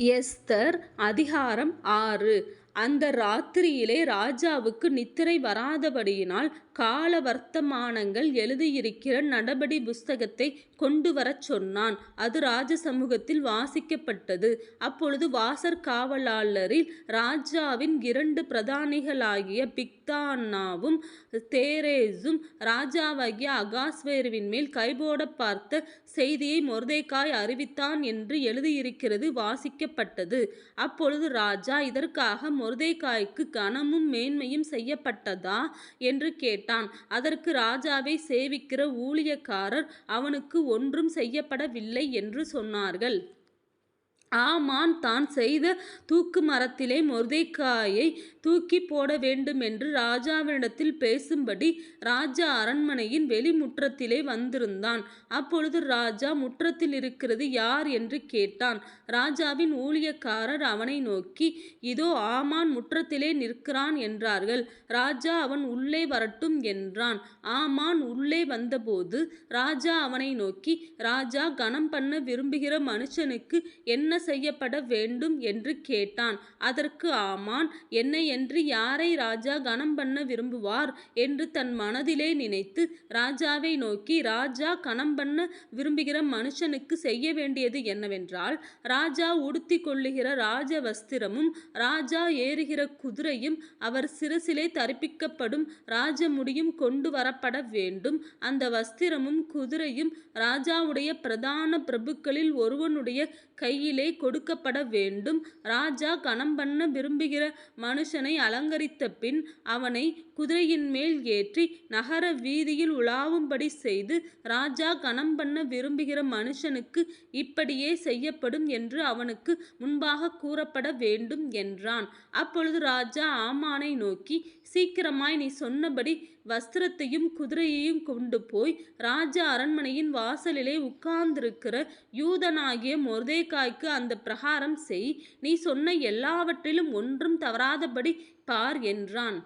Esther அதிகாரம் ஆறு. அந்த ராத்திரியிலே ராஜாவுக்கு நித்திரை வராதபடியினால் கால வர்த்தமானங்கள் எழுதியிருக்கிற நடபடி புஸ்தகத்தை கொண்டு வரச் சொன்னான். அது ராஜ சமூகத்தில் வாசிக்கப்பட்டது. அப்பொழுது வாசற் காவலாளரில் ராஜாவின் இரண்டு பிரதானிகளாகிய பிக்தானாவும் தேரேஸும் ராஜாவாகிய அகாஸ்வேருவின் மேல் கைபோட பார்த்த செய்தியை மொர்தேக்காய் அறிவித்தான் என்று எழுதியிருக்கிறது வாசிக்கப்பட்டது. அப்பொழுது ராஜா இதற்காக மொர்தெகாய்க்கு கனமும் மேன்மையும் செய்யப்பட்டதா? என்று கேட்டான். அதற்கு ராஜாவை சேவிக்கிற ஊழியக்காரர் அவனுக்கு ஒன்றும் செய்யப்படவில்லை என்று சொன்னார்கள். ஆமான் தான் செய்த தூக்கு மரத்திலே தூக்குமரத்திலே தூக்கி போட வேண்டுமென்று ராஜாவினிடத்தில் பேசும்படி ராஜா அரண்மனையின் வெளிமுற்றத்திலே வந்திருந்தான். அப்பொழுது ராஜா முற்றத்தில் இருக்கிறது யார்? என்று கேட்டான். ராஜாவின் ஊழியக்காரர் அவனை நோக்கி இதோ ஆமான் முற்றத்திலே நிற்கிறான் என்றார்கள். ராஜா அவன் உள்ளே வரட்டும் என்றான். ஆமான் உள்ளே வந்தபோது ராஜா அவனை நோக்கி ராஜா கனம்பண்ண விரும்புகிற மனுஷனுக்கு என்ன செய்யப்பட வேண்டும்? என்று கேட்டான். அதற்கு ஆமான் என்னையன்றி யாரை ராஜா கனம்பண்ண விரும்புவார்? என்று தன் மனதிலே நினைத்து ராஜாவை நோக்கி ராஜா கனம்பண்ண விரும்புகிற மனுஷனுக்கு செய்ய வேண்டியது என்னவென்றால் ராஜா உடுத்தி கொள்ளுகிற ராஜ வஸ்திரமும் ராஜா ஏறுகிற குதிரையும் அவர் சிரசிலே தரிப்பிக்கப்படும் ராஜமுடியும் கொண்டு வரப்பட வேண்டும். அந்த வஸ்திரமும் குதிரையும் ராஜாவுடைய பிரதான பிரபுக்களில் ஒருவனுடைய கையிலே கொடுக்கப்பட வேண்டும். ராஜா கணம் பண்ண விரும்புகிற மனுஷனை அலங்கரித்த பின் அவனை குதிரையின் மேல் ஏற்றி நகர வீதியில் உலாவும்படி செய்து ராஜா கணம் பண்ண விரும்புகிற மனுஷனுக்கு இப்படியே செய்யப்படும் என்று அவனுக்கு முன்பாக கூறப்பட வேண்டும் என்றான். அப்பொழுது ராஜா ஆமானை நோக்கி சீக்கிரமாய் நீ சொன்னபடி வஸ்திரத்தையும் குதிரையையும் கொண்டு போய் ராஜ அரண்மனையின் வாசலிலே உட்கார்ந்திருக்கிற யூதனாகிய மொர்தேக்காய்க்கு அந்த பிரகாரம் செய். நீ சொன்ன எல்லாவற்றிலும் ஒன்றும் தவறாதபடி பார் என்றான்.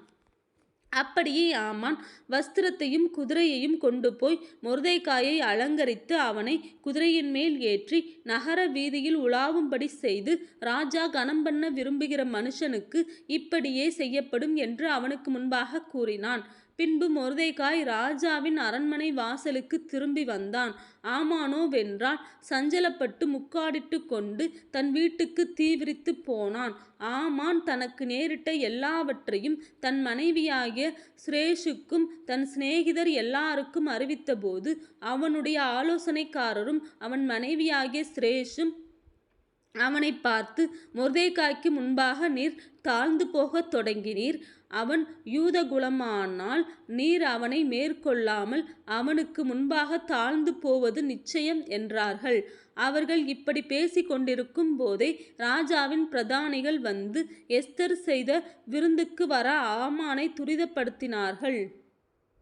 அப்படியே ஆமான் வஸ்திரத்தையும் குதிரையையும் கொண்டு போய் முருதைக்காயை அலங்கரித்து அவனைக் குதிரையின்மேல் ஏற்றி நகர வீதியில் உலாவும்படி செய்து ராஜா கனம் பண்ண விரும்புகிற மனுஷனுக்கு இப்படியே செய்யப்படும் என்று அவனுக்கு முன்பாக கூறினான். பின்பு மொர்தெகாய் ராஜாவின் அரண்மனை வாசலுக்குத் திரும்பி வந்தான். ஆமானோ வென்றான் சஞ்சலப்பட்டு முக்காடிட்டு கொண்டு தன் வீட்டுக்குத் தீவிரித்துப் போனான். ஆமான் தனக்கு நேரிட்ட எல்லாவற்றையும் தன் மனைவியாகிய சுரேஷுக்கும் தன் சிநேகிதர் எல்லாருக்கும் அறிவித்தபோது அவனுடைய ஆலோசனைக்காரரும் அவன் மனைவியாகிய சுரேஷும் அவனைப் பார்த்து மொர்தேகாய்க்கு முன்பாக நீர் தாழ்ந்து போகத் தொடங்கினீர். அவன் யூதகுலமானால் நீர் அவனை மேற்கொள்ளாமல் அவனுக்கு முன்பாக தாழ்ந்து போவது நிச்சயம் என்றார்கள். அவர்கள் இப்படி பேசி கொண்டிருக்கும் போதே ராஜாவின் பிரதானிகள் வந்து எஸ்தர் செய்த விருந்துக்கு வர ஆமானை துரிதப்படுத்தினார்கள்.